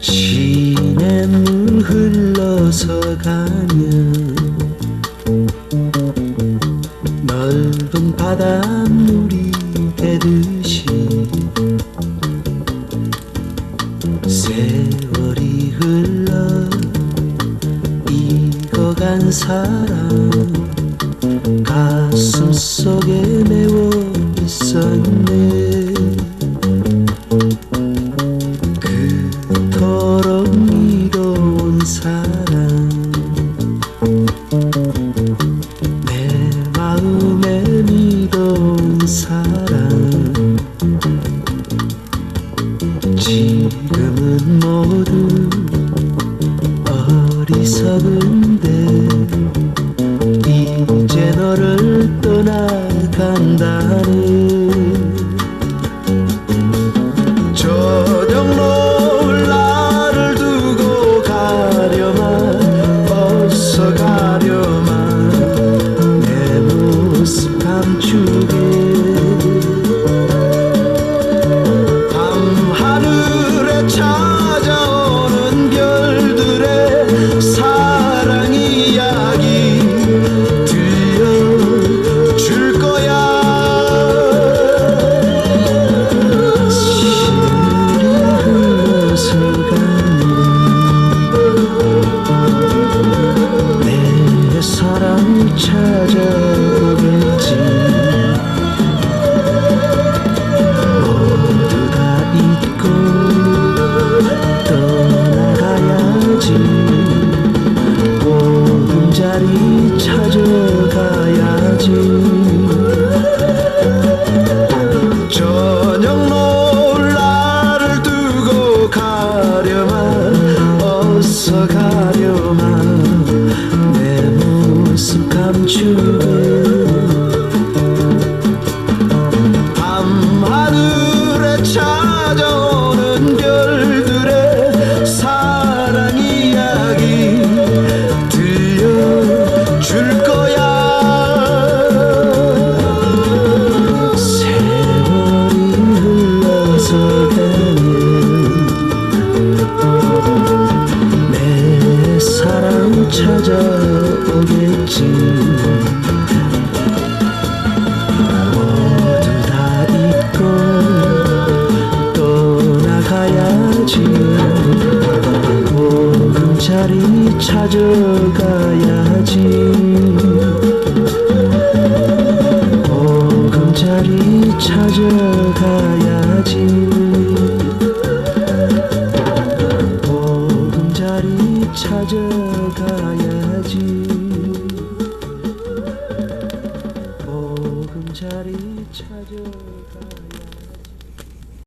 샘물 흘러서 가면 넓은 바닷물이 되듯이 세월이 흘러 익어간 사랑 가슴 속에 메워 있었네 어리석은데 이제 너를 떠나간다는 떠나가야지 보금자리 찾아가야지 찾아오겠지. 모두 다 잊고 떠나가야지. 보금자리 찾아가야지. 보금자리 찾아가야지. 찾아 보금자리 찾아가야지